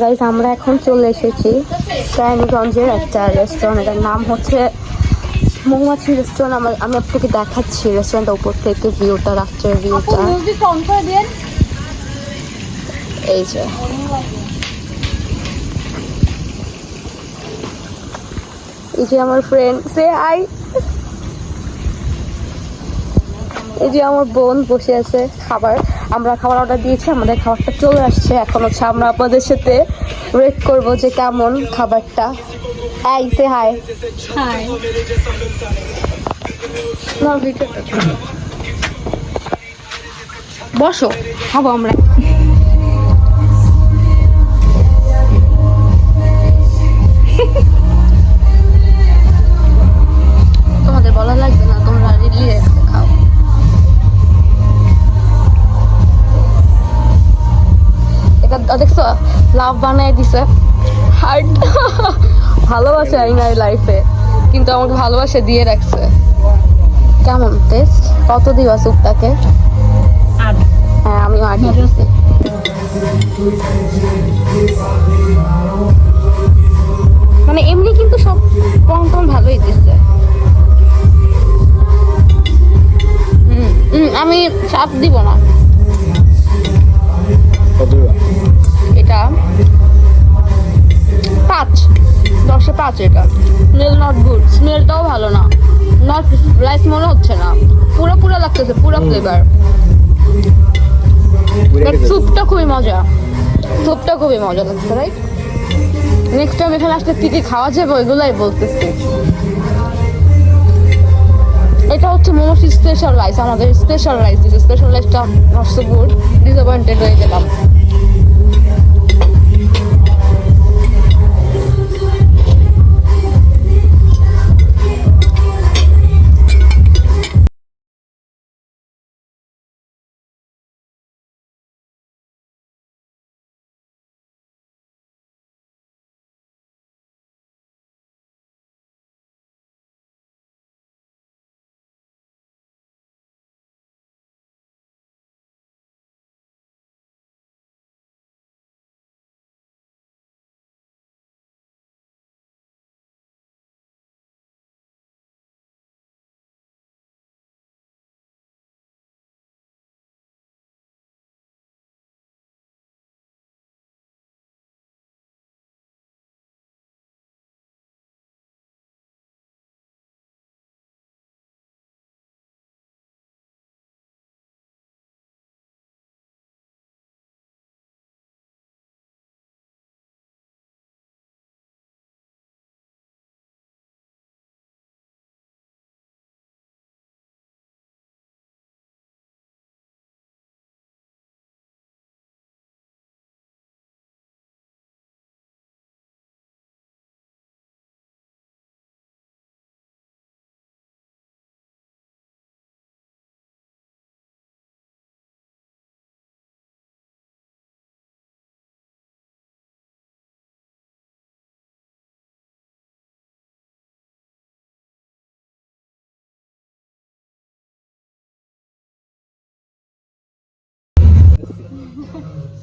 Guys আমরা এখন চলে এসেছি কেরানীগঞ্জের একটা রেস্টুরেন্ট এটার নাম হচ্ছে মৌমাছি রেস্টুরেন্ট আমার আমি আপনাকে দেখাচ্ছি রেস্টুরেন্টের উপর থেকে ভিউটা রাত্রের ভিউটা এই যে। এই যে আমার ফ্রেন্ড সে আই এই যে আমার বোন বসে আছে খাবার। আমরা খাবার অর্ডার দিয়েছি আমাদের খাবারটা চলে আসছে। এখন হচ্ছে আমরা আপনাদের সাথে রেট করব যে কেমন খাবারটা। এই সে হাই হাই বসো খাব আমরা। দেখছ লাভ বানায় দিছে। হার্ট ভালোবাসে আইনার লাইফে কিন্তু আমাকে ভালোবাসে দিয়ে রাখছে। কেমন? টেস্ট কত দিবা স্যুপটাকে? হ্যাঁ আমিও আগে দিচ্ছি মানে এমনি কিন্তু সব কম টম ভালোই দিচ্ছে। আমি চাপ দিব না। এটা? পাঁচ। দশে পাঁচ এটা। স্মেল নট গুড স্মেলটাও ভালো না। নট রাইস মনে হচ্ছে না। পুরো পুরো লাগতেছে পুরো ফ্লেভার বাট স্যুপটা খুবই মজা। স্যুপটা খুবই মজা লাগছে রাইট নেক্সট টাইম এখানে আসলে কি কি খাওয়া যাবে ওইগুলাই বলতেছি। এটা হচ্ছে মোমোস স্পেশাল রাইস আমাদের স্পেশাল রাইস দিচ্ছে স্পেশাল রাইসটা নট সো গুড ডিসঅ্যাপয়েন্টেড হয়ে গেলাম।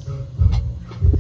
Yeah.